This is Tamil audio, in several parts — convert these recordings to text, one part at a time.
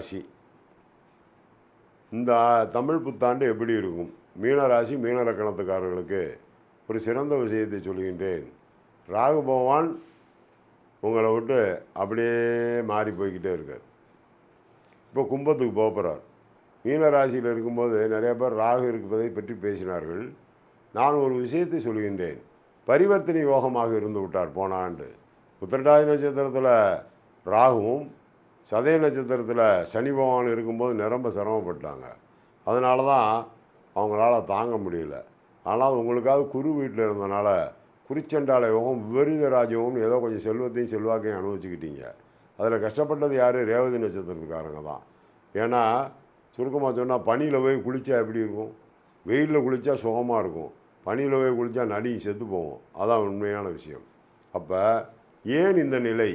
ராசி இந்த தமிழ் புத்தாண்டு எப்படி இருக்கும்? மீன ராசி மீன லக்கணத்துக்காரர்களுக்கு ஒரு சிறந்த விஷயத்தை சொல்கின்றேன். ராகு பகவான் உங்களை விட்டு அப்படியே மாறி போய்கிட்டே இருக்கார். இப்போ கும்பத்துக்கு போக போகிறார் மீன ராசியில் இருக்கும்போது நிறைய பேர் ராகு இருப்பதை பற்றி பேசினார்கள். நான் ஒரு விஷயத்தை சொல்கின்றேன். பரிவர்த்தனை யோகமாக இருந்து விட்டார் போன ஆண்டு. உத்திரட்டாதி நட்சத்திரத்தில் ராகுவும் சதய நட்சத்திரத்தில் சனி பகவான் இருக்கும்போது நிரம்ப சிரமப்பட்டாங்க. அதனால தான் அவங்களால தாங்க முடியல. ஆனால் உங்களுக்காவது குரு வீட்டில் இருந்தனால குறிச்சண்டால யோகம் விபரீத ராஜயோகம்னு ஏதோ கொஞ்சம் செல்வத்தையும் செல்வாக்கையும் அனுபவிச்சுக்கிட்டீங்க. அதில் கஷ்டப்பட்டது யார்? ரேவதி நட்சத்திரத்துக்காரங்க தான். ஏன்னா சுருக்கமாக சொன்னால் பனியில் போய் குளித்தா எப்படி இருக்கும்? வெயிலில் குளித்தா சுகமாக இருக்கும். பனியில் போய் குளித்தா நடி செத்து போவோம் அதான் உண்மையான விஷயம். அப்போ ஏன் இந்த நிலை?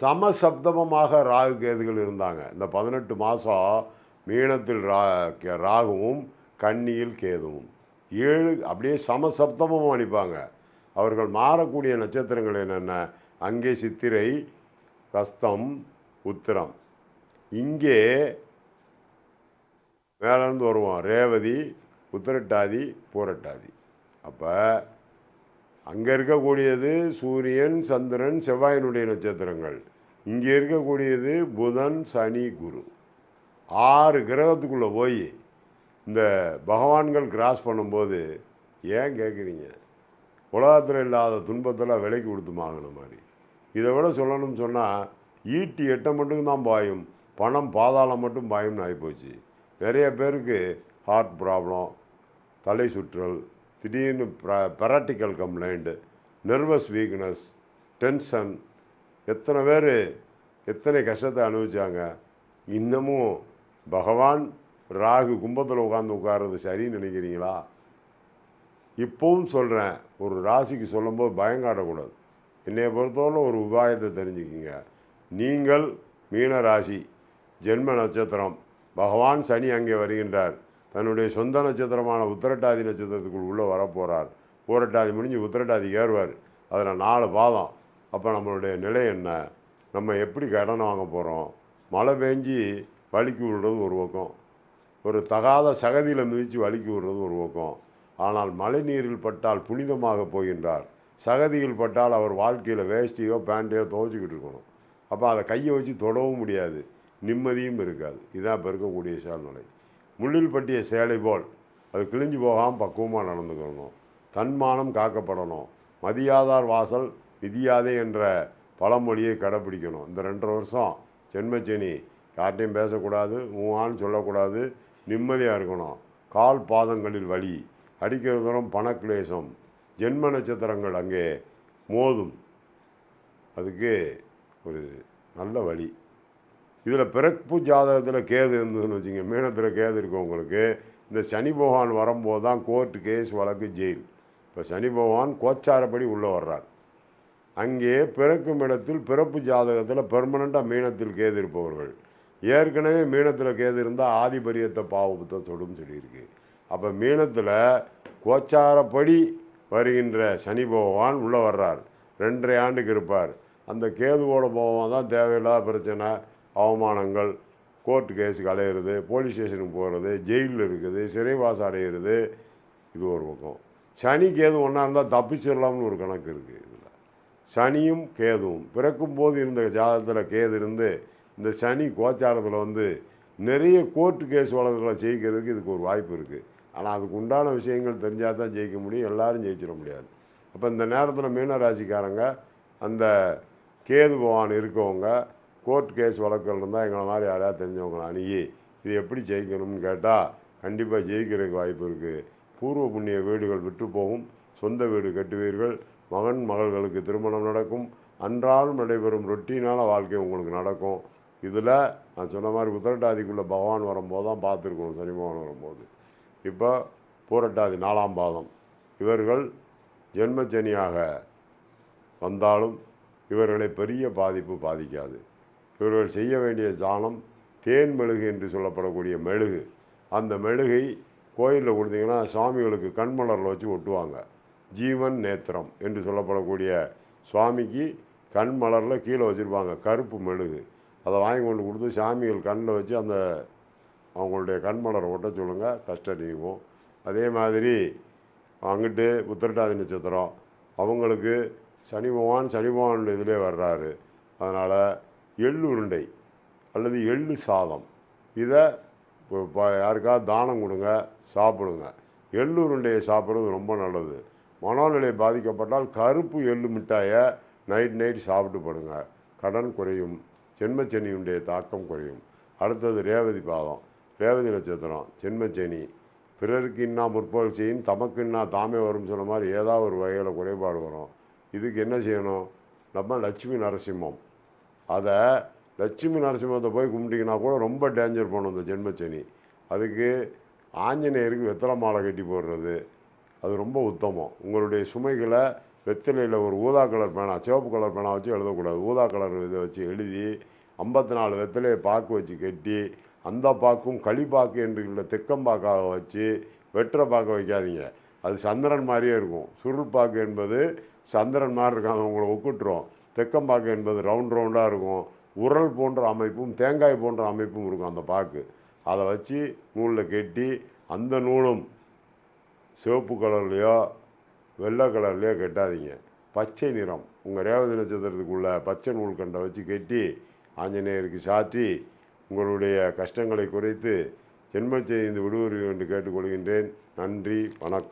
சமசப்தமமாக ராகு கேதுகள் இருந்தாங்க. இந்த பதினெட்டு மாதம் மீனத்தில் ரா கே- ராகுவும் கன்னியில் கேதுவும். ஏழு அப்படியே சமசப்தமும் அனுப்பாங்க அவர்கள் மாறக்கூடிய நட்சத்திரங்கள் என்னென்ன? அங்கே சித்திரை கஸ்தம் உத்திரம். இங்கே மேலேருந்து வருவோம். ரேவதி உத்திரட்டாதி பூரட்டாதி. அப்போ அங்கே இருக்கக்கூடியது சூரியன் சந்திரன் செவ்வாயினுடைய நட்சத்திரங்கள். இங்கே இருக்கக்கூடியது புதன் சனி குரு. ஆறு கிரகத்துக்குள்ளே போய் இந்த பகவான்கள் கிராஸ் பண்ணும்போது ஏன் கேட்குறீங்க உலகத்தில் இல்லாத துன்பத்தில் விலைக்கு கொடுத்து வாங்கின மாதிரி. இதை விட சொல்லணும்னு சொன்னால் ஈட்டி எட்டை மட்டும் தான் பாயும். பணம் பாதாளம் மட்டும் பாயும்னு ஆகிப்போச்சு நிறைய பேருக்கு ஹார்ட் ப்ராப்ளம் தலை சுற்றல் திடீர்னு பெராட்டிக்கல் கம்ப்ளைண்ட்டு நர்வஸ் வீக்னஸ் டென்ஷன் எத்தனை பேர் எத்தனை கஷ்டத்தை அனுபவிச்சாங்க? இன்னமும் பகவான் ராகு கும்பத்தில் உட்காந்து உட்கார்றது சரின்னு நினைக்கிறீங்களா? இப்போவும் சொல்கிறேன் ஒரு ராசிக்கு சொல்லும்போது பயங்காட்டக்கூடாது என்னைய பொறுத்தவரை ஒரு உபாயத்தை தெரிஞ்சுக்கிங்க. நீங்கள் மீன ராசி ஜென்ம நட்சத்திரம் பகவான் சனி அங்கே வருகின்றார். தன்னுடைய சொந்த நட்சத்திரமான உத்திரட்டாதி நட்சத்திரத்துக்குள் உள்ளே வரப்போகிறார் பூரட்டாதி முடிஞ்சு உத்திரட்டாதி ஏறுவார். அதில் நாலு பாதம். அப்போ நம்மளுடைய நிலை என்ன? நம்ம எப்படி கடன் வாங்க போகிறோம் மழை பெஞ்சி வலிக்கு விடுறது ஒரு பக்கம். ஒரு தகாத சகதியில் மிதித்து வலிக்கு விடுறது ஒரு பக்கம். ஆனால் மழை நீரில் பட்டால் புனிதமாக போகின்றார். சகதியில் பட்டால் அவர் வாழ்க்கையில் வேஷ்டியோ பேண்ட்டையோ துவைச்சிக்கிட்டு இருக்கணும். அப்போ அதை கையை வச்சு தொடவும் முடியாது. நிம்மதியும் இருக்காது. இதான் இப்போ இருக்கக்கூடிய சூழ்நிலை. முள்ளில் பட்டிய சேலை போல். அது கிழிஞ்சு போகாமல் பக்குவமாக நடந்துக்கணும். தன்மானம் காக்கப்படணும். மதியாதார் வாசல் விதியாதே என்ற பழமொழியை கடைப்பிடிக்கணும். இந்த ரெண்டரை வருஷம் ஜென்மச்சனி யார்கிட்டையும் பேசக்கூடாது மூவான்னு சொல்லக்கூடாது நிம்மதியாக இருக்கணும். கால் பாதங்களில் வலி அடிக்கிற தூரம் பணக்லேசம் ஜென்ம நட்சத்திரங்கள் அங்கே மோதும். அதுக்கு ஒரு நல்ல வழி. இதில் பிறப்பு ஜாதகத்தில் கேது இருந்ததுன்னு வச்சுங்க மீனத்தில் கேது இருக்கு உங்களுக்கு? இந்த சனி பகவான் வரும்போது தான் கோர்ட்டு கேஸ் வழக்கு ஜெயில் இப்போ சனி பகவான் கோச்சாரப்படி உள்ளே வர்றார். அங்கே பிறக்கும் இடத்தில் பிறப்பு ஜாதகத்தில் பெர்மனண்ட்டாக மீனத்தில் கேது இருப்பவர்கள். ஏற்கனவே மீனத்தில் கேது இருந்தால் ஆதிபரியத்தை பாவத்தை தொடும் சொல்லியிருக்கு. அப்போ மீனத்தில் கோச்சாரப்படி வருகின்ற சனி பகவான் உள்ளே வர்றார். ரெண்டரை ஆண்டுக்கு இருப்பார். அந்த கேதுவோட போவான் தான் தேவையில்லாத பிரச்சனை. அவமானங்கள் கோர்ட்டு கேஸுக்கு அலையிறது போலீஸ் ஸ்டேஷனுக்கு போகிறது ஜெயிலில் இருக்குது சிறைவாசம் அடையிறது இது ஒரு பக்கம். சனி கேது ஒன்றா இருந்தால் தப்பிச்சிடலாம்னு ஒரு கணக்கு இருக்குது இதில். சனியும் கேதுவும் பிறக்கும் போது இருந்த ஜாதகத்தில் கேது இருந்து இந்த சனி கோச்சாரத்தில் வந்து நிறைய கோர்ட்டு கேஸ் வழக்குகளை ஜெயிக்கிறதுக்கு இதுக்கு ஒரு வாய்ப்பு இருக்குது ஆனால் அதுக்கு உண்டான விஷயங்கள் தெரிஞ்சால் தான் ஜெயிக்க முடியும் எல்லாரும் ஜெயிச்சிட முடியாது. அப்போ இந்த நேரத்தில் மீனராசிக்காரங்க அந்த கேது பகவான் இருக்கவங்க கோர்ட் கேஸ் வழக்குகள் இருந்தால் எங்களை மாதிரி யாராவது தெரிஞ்சவங்களை அணுகி இது எப்படி ஜெயிக்கணும்னு கேட்டால் கண்டிப்பாக ஜெயிக்கிறதுக்கு வாய்ப்பு இருக்குது பூர்வ புண்ணிய வீடுகள் விட்டு போகும். சொந்த வீடு கட்டுவீர்கள். மகன் மகள்களுக்கு திருமணம் நடக்கும். அன்றாலும் நடைபெறும் ரொட்டீனான வாழ்க்கை உங்களுக்கு நடக்கும். இதில் நான் சொன்ன மாதிரி உத்திரட்டாதிக்குள்ளே பகவான் வரும்போது தான் பார்த்துருக்கணும் சனி பகவான் வரும்போது. இப்போ பூரட்டாதி நாலாம் பாதம். இவர்கள் ஜென்மச்சனியாக வந்தாலும் இவர்களை பெரிய பாதிப்பு பாதிக்காது. இவர்கள் செய்ய வேண்டிய தானம் தேன் மெழுகு என்று சொல்லப்படக்கூடிய மெழுகு. அந்த மெழுகை கோயிலில் கொடுத்தீங்கன்னா சுவாமிகளுக்கு கண்மலரில் வச்சு ஒட்டுவாங்க. ஜீவன் நேத்திரம் என்று சொல்லப்படக்கூடிய சுவாமிக்கு கண் மலரில் கீழே வச்சுருப்பாங்க கருப்பு மெழுகு. அதை வாங்கி கொண்டு கொடுத்து சாமிகள் கண்ணில் வச்சு அந்த அவங்களுடைய கண்மலரை ஒட்ட சொல்லுங்கள் கஷ்டம் நீங்கும் அதே மாதிரி அங்கிட்டு உத்திரட்டாதி நட்சத்திரம் அவங்களுக்கு சனி பகவான் சனி பகவானுடைய இதிலே வர்றாரு. அதனால் எள்ளு உருண்டை அல்லது எள்ளு சாதம். இதை இப்போ யாருக்காவது தானம் கொடுங்க சாப்பிடுங்க. எள்ளு உருண்டையை சாப்பிட்றது ரொம்ப நல்லது. மனோநிலை பாதிக்கப்பட்டால் கருப்பு எள்ளு மிட்டாயை நைட் நைட் சாப்பிட்டு படுங்க. கடன் குறையும். ஜென்மச்சனியுடைய தாக்கம் குறையும். அடுத்தது ரேவதி பாதம். ரேவதி நட்சத்திரம் ஜென்மச்சனி. பிறருக்கு இன்னா முற்பகல் செய்யும் தமக்கு இன்னா தாமே வரும் சொன்ன மாதிரி ஏதாவது ஒரு வகையில் குறைபாடு வரும். இதுக்கு என்ன செய்யணும்? நம்ம லட்சுமி நரசிம்மம். அதை லட்சுமி நரசிம்மத்தை போய் கும்பிட்டிங்கன்னா கூட ரொம்ப டேஞ்சர் பண்ணும் இந்த ஜென்மச்சனி. அதுக்கு ஆஞ்சநேயருக்கு வெத்தலை மாலை கட்டி போடுறது அது ரொம்ப உத்தமம். உங்களுடைய சுமைகளை வெத்தலையில் ஒரு ஊதா கலர் பேனா சிவப்பு கலர் பேனா வச்சு எழுதக்கூடாது. ஊதா கலர் இதை வச்சு எழுதி ஐம்பத்தி நாலு வெத்தலையை பாக்கு வச்சு கட்டி அந்த பாக்கும் களிப்பாக்கு என்று உள்ள தெக்கம்பாக்காக வச்சு வெற்ற பாக்க வைக்காதீங்க. அது சந்திரன் மாதிரியே இருக்கும். சுருள் பாக்கு என்பது சந்திரன் மாதிரி இருக்காங்க உங்களை ஒக்குட்டுரும் தெக்கம்பாக்கு என்பது ரவுண்ட் ரவுண்டாக இருக்கும். உரல் போன்ற அமைப்பும் தேங்காய் போன்ற அமைப்பும் இருக்கும் அந்த பாக்கு. அதை வச்சு நூலில் கட்டி அந்த நூலும் சிவப்பு கலர்லையோ வெள்ளை கலர்லையோ கட்டாதீங்க. பச்சை நிறம். உங்கள் ரேவதி நட்சத்திரத்துக்குள்ளே பச்சை நூல் கண்டை வச்சு கட்டி ஆஞ்சநேயருக்கு சாற்றி உங்களுடைய கஷ்டங்களை குறைத்து ஜென்மச்செய்து விடுவீர்கள் என்று கேட்டுக்கொள்கின்றேன். நன்றி வணக்கம்.